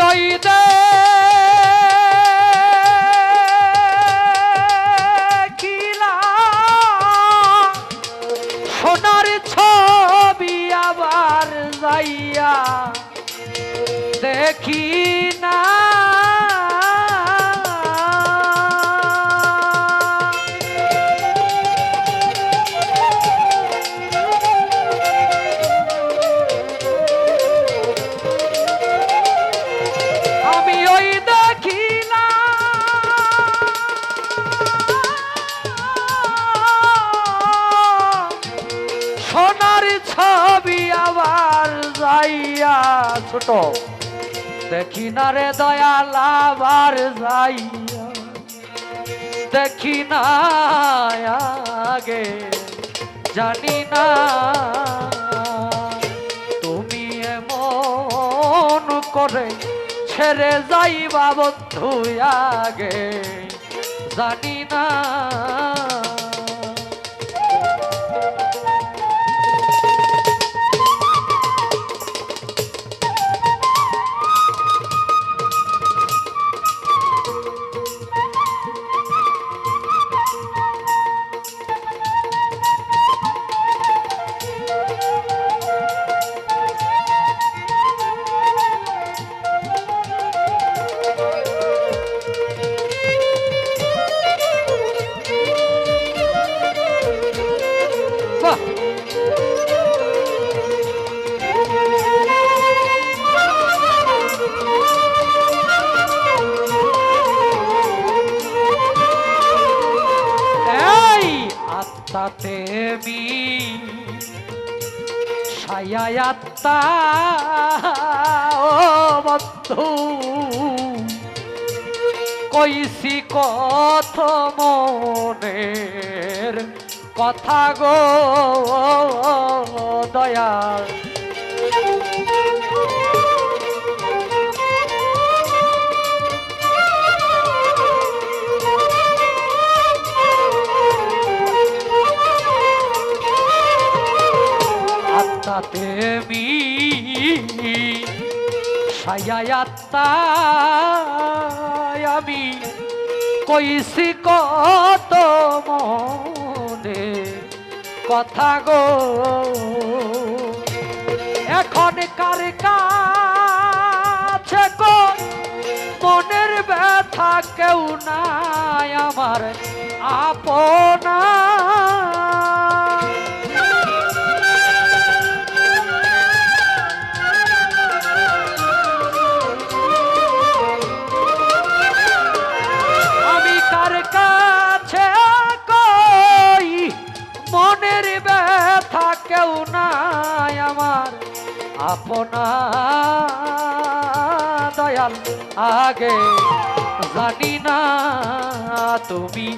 ওই দেখিলাম সোনার ছবি আবার যাইয়া দেখি ছোট। দেখি না রে দয়াল যাইয়া। দেখি না আগে, জানি না তুমি এমন করে ছেড়ে যাইবা বন্ধু আগে। জানি না আত্মাতে মি ছায়াত্তা ও বন্ধু কইসি কথ মনের কথা গো দয়াল। আমি কইছি কত মনে কথা গো। এখন কার কাছে মনের ব্যথা কেউ নাই আমার, আপনা আপনা দয়াল আগে জানি না তুমি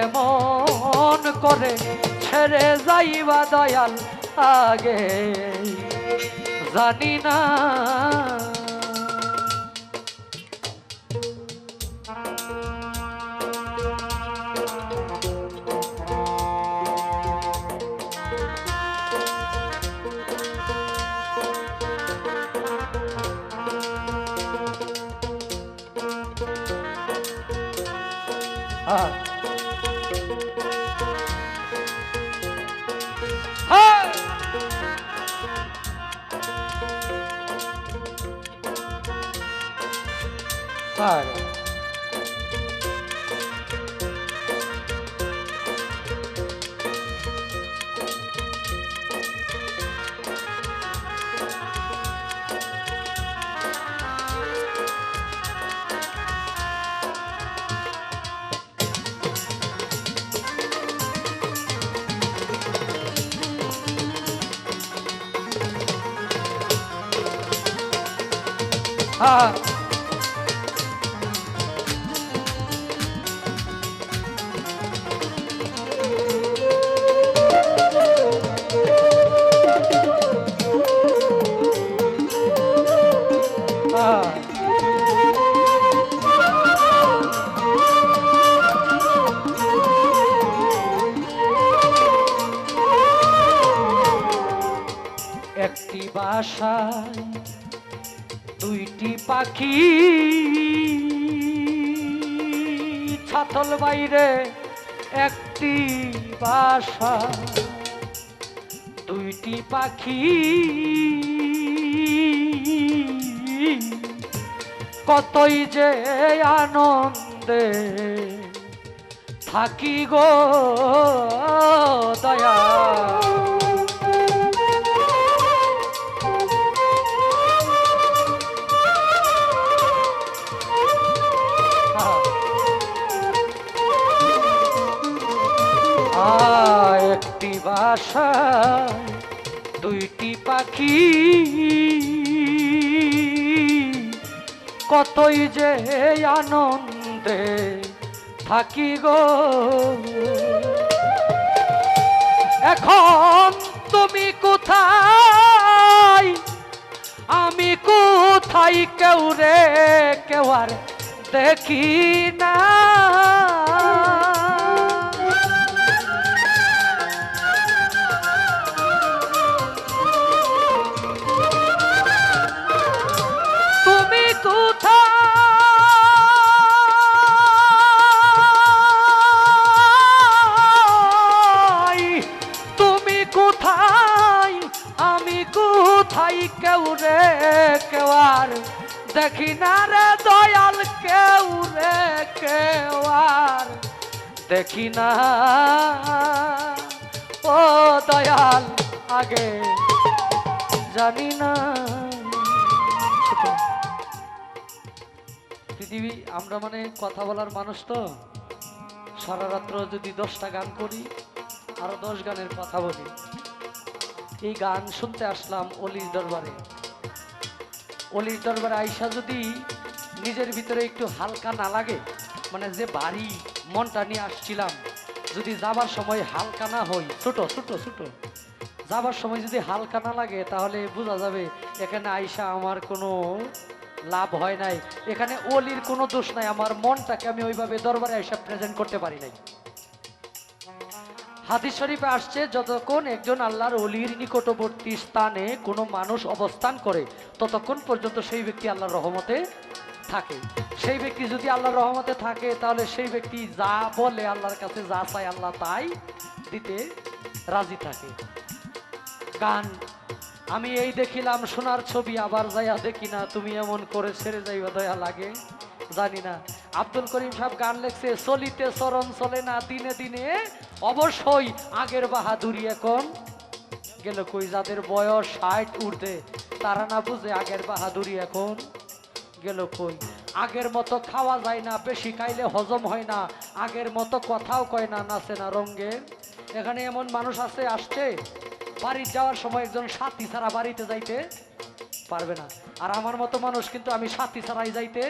এমন করে ছেড়ে যাইবা দয়াল আগে। জানি না হ্যাঁ হ্যাঁ হ্যাঁ পাখি। ছাতল বাইরে একটি বাসা দুইটি পাখি। কতই যে আনন্দে থাকি গো দয়া। বাসায় দুইটি পাখি। কতই যে আনন্দে থাকি গো। এখন তুমি কোথায়? আমি কোথায় কেউ রে কেউ আর দেখি না। আর দেখি না রে দয়াল কেউ রে, কেউ আর। দেখি না। ও দয়াল, আগে জানি না। পৃথিবী, আমরা মানে কথা বলার মানুষ তো। সারা রাত্র যদি দশটা গান করি, আরও দশ গানের কথা বলি। এই গান শুনতে আসলাম অলির দরবারে। অলির দরবারে আইসা যদি নিজের ভিতরে একটু হালকা না লাগে মানে যে বাড়ি মনটা নিয়ে আসছিলাম, যদি যাবার সময় হালকা না হই ছোট ছোট ছোট, যাবার সময় যদি হালকা না লাগে, তাহলে বোঝা যাবে এখানে আইসা আমার কোনো লাভ হয় নাই। এখানে অলির কোনো দোষ নাই, আমার মনটাকে আমি ওইভাবে দরবারে আইসা প্রেজেন্ট করতে পারি নাই। হাদিস শরীফে আসছে, যতক্ষণ একজন আল্লাহর অলির নিকটবর্তী স্থানে কোনো মানুষ অবস্থান করে, ততক্ষণ পর্যন্ত সেই ব্যক্তি আল্লাহর রহমতে থাকে। সেই ব্যক্তি যদি আল্লাহর রহমতে থাকে, তাহলে সেই ব্যক্তি যা বলে আল্লাহর কাছে, যা চায় আল্লাহ তাই দিতে রাজি থাকে। গান, আমি এই দেখিলাম, সোনার ছবি আবার যাইয়া দেখি না, তুমি এমন করে ছেড়ে যাইবা, দয়া লাগে। জানি না আব্দুল করিম সাহেব গান লেখছে, চলিতে চরণ চলে না, দিনে দিনে অবশ্যই আগের বাহাদুরি এখন। গেল কই যাদের বয়স ষাট উর্ধে তারা না বুঝে আগের বাহাদুরি এখন। গেল কই, আগের মতো খাওয়া যায় না, বেশি খাইলে হজম হয় না, আগের মতো কথাও কয় না, নাচে না রঙ্গে। এখানে এমন মানুষ আছে, আসছে বাড়ি যাওয়ার সময় একজন সাথী ছাড়া বাড়িতে যাইতে পারবে না। আর আমার মতো মানুষ কিন্তু আমি সাথী ছাড়াই যাইতে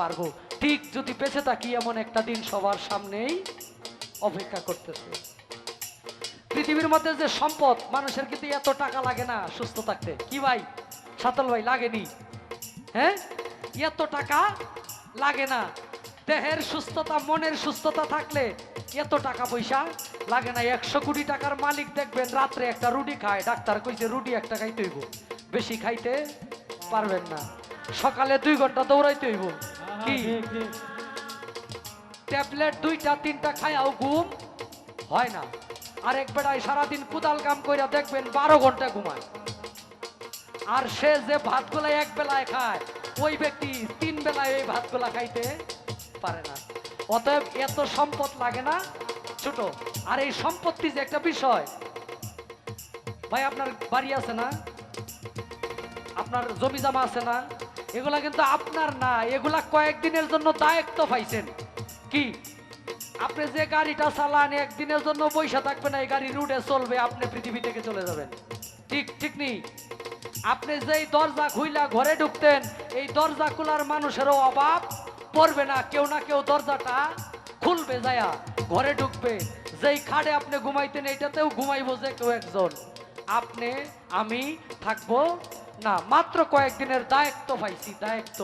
পারব। ঠিক যদি বেঁচে থাকি, এমন একটা দিন সবার সামনেই অপেক্ষা করতেছে। পৃথিবীর মধ্যে যে সম্পদ, মানুষের কিন্তু এত টাকা লাগে না সুস্থ থাকতে। কি ভাই? সাতল ভাই, লাগেনি? হ্যাঁ? এত টাকা লাগে না। দেহের সুস্থতা, মনের সুস্থতা থাকলে এত টাকা পয়সা লাগে না। একশো কোটি টাকার মালিক দেখবেন, রাত্রে একটা রুটি খায়। ডাক্তার কইছে, রুটি একটা খাইতে হইব। বেশি খাইতে পারবেন না। সকালে দুই ঘণ্টা দৌড়াইতে হইব। কি? ট্যাবলেট দুইটা তিনটা খায়াও ঘুম হয় না। আর এক বেড়ায় সারাদিন কুদাল কাম কইরা দেখবেন বারো ঘণ্টা ঘুমায়। আর সে যে ভাতগুলা এক বেলায় খায় ওই ব্যক্তি তিন বেলায় এই ভাতগুলা খাইতে পারে না। অতএব এত সম্পদ লাগে না ছোট। আর এই সম্পত্তি যে একটা বিষয় ভাই আপনার বাড়ি আছে না? আপনার জমি জমা আছে না? এগুলা কিন্তু আপনার না, এগুলা কয়েকদিনের জন্য দায়িত্ব পাইছেন। কি? আপনি যে গাড়িটা চালান, একদিনের জন্য পয়সা থাকবে না, এই গাড়ি রুটে চলবে, আপনি পৃথিবী থেকে চলে যাবেন। ঠিক ঠিক নেই। আপনি যেই দরজা খুইলা ঘরে ঢুকতেন, এই দরজা খোলার মানুষেরও অভাব পড়বে না। কেউ না কেউ দরজাটা খুলবে যায়া, ঘরে ঢুকবে। যেই খাটে আপনি ঘুমাইতেন, এইটাতেও ঘুমাইবো যে কেউ একজন। আপনি, আমি থাকব না, মাত্র কয়েকদিনের দায়িত্ব পাইছি, দায়িত্ব।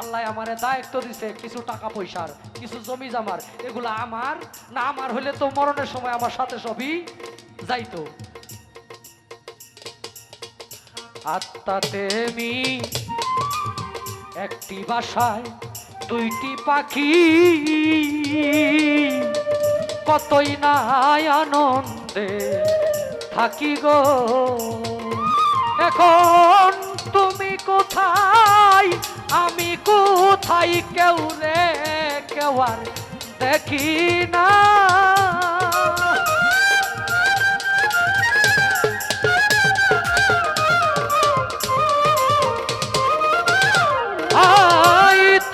আল্লাহ আমারে দায়িত্ব দিছে, কিছু টাকা পয়সার কিছু জমি জামার। এগুলো আমার, না আমার হলে তো মরণের সময় আমার সাথে সবই যাইতো। আত্মাতে মি একটি বাসায়, দুইটি পাখি। কতই না আনন্দে থাকি গো। এখন তুমি কোথায়? আমি কোথায়? কেউ রে, কেউ আর দেখি না।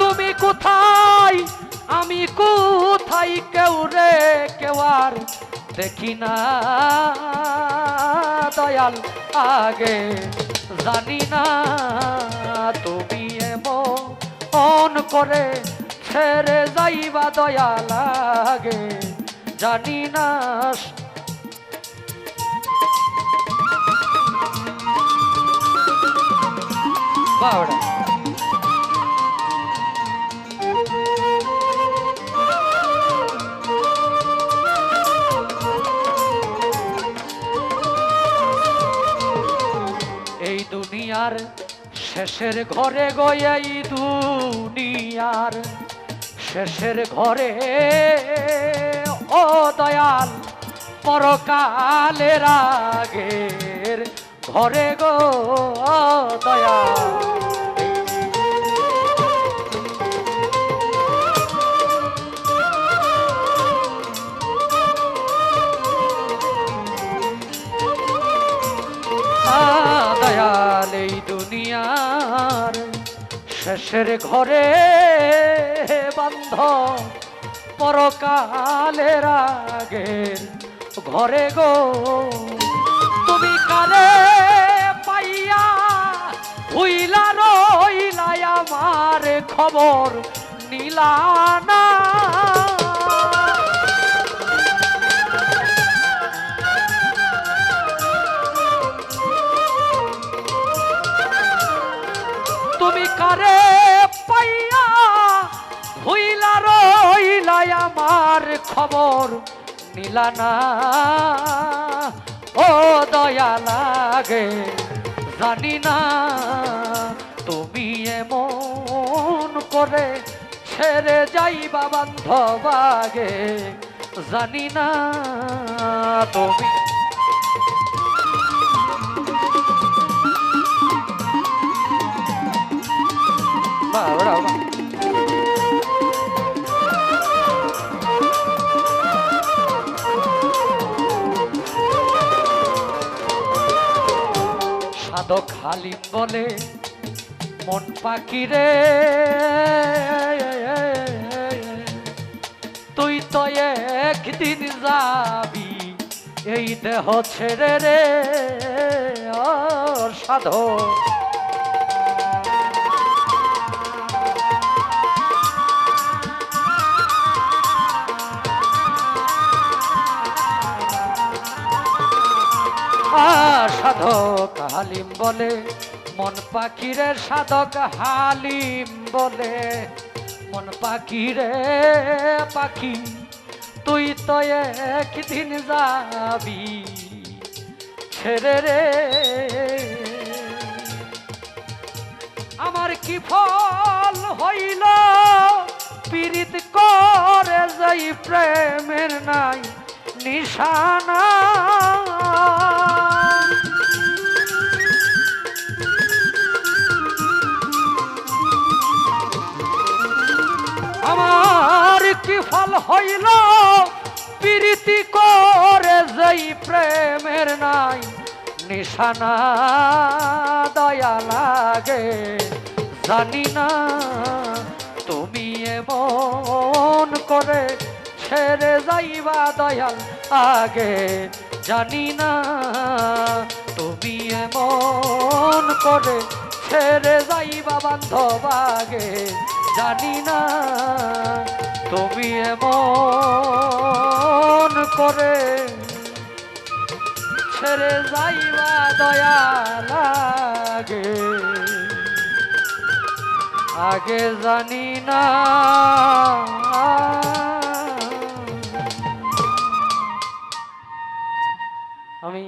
তুমি কোথায়? আমি কোথায়? কেউ রে, কেউ আর দেখি না। দয়াল আগে। জানি না তুমি এমন করে ছেড়ে যাইবা দয়াল আগে। জানি না বাবড়া দুনিয়ার শেষের ঘরে গয়ে এই দুনিয়ার শেষের ঘরে, ও দয়াল, পরকালের আগের ঘরে গো দয়াল। দুনিয়ার শেষের ঘরে বন্ধ, পরকালের আগের ঘরে গো। তুমি কারে পাইয়া হইলা রইলাই, আমার খবর নিলা না নিলা না। ও দয়া লাগে, জানি না তুমি এমন করে ছেড়ে যাইবা বান্ধব আগে জানি না তুমি বাবা সাধক খালি বলে, মন পাখি রে। তুই তো একদিন যাবি, এই দেহ ছেড়ে রে। সাধক সাধক হালিম বলে, মন পাখিরে সাধক হালিম বলে। মন পাখিরে পাখি, তুই তো একদিন যাবি, ছেড়ে রে। আমার কি ফল হইল? পীড়িত করে যাই প্রেমের নাই, নিশানা। আমার কি ফল হইল? প্রীতি করে যেই প্রেমের নাই, নিশানা দয়া লাগে। জানি না তুমি এমন করে ছেড়ে যাইবা দয়াল আগে। জানি না তুমি এমন করে ছেড়ে যাইবা বান্ধব আগে। জানি না তুমি এমন করে ছেড়ে যাইবা দয়া লাগে। আগে জানি না। আমি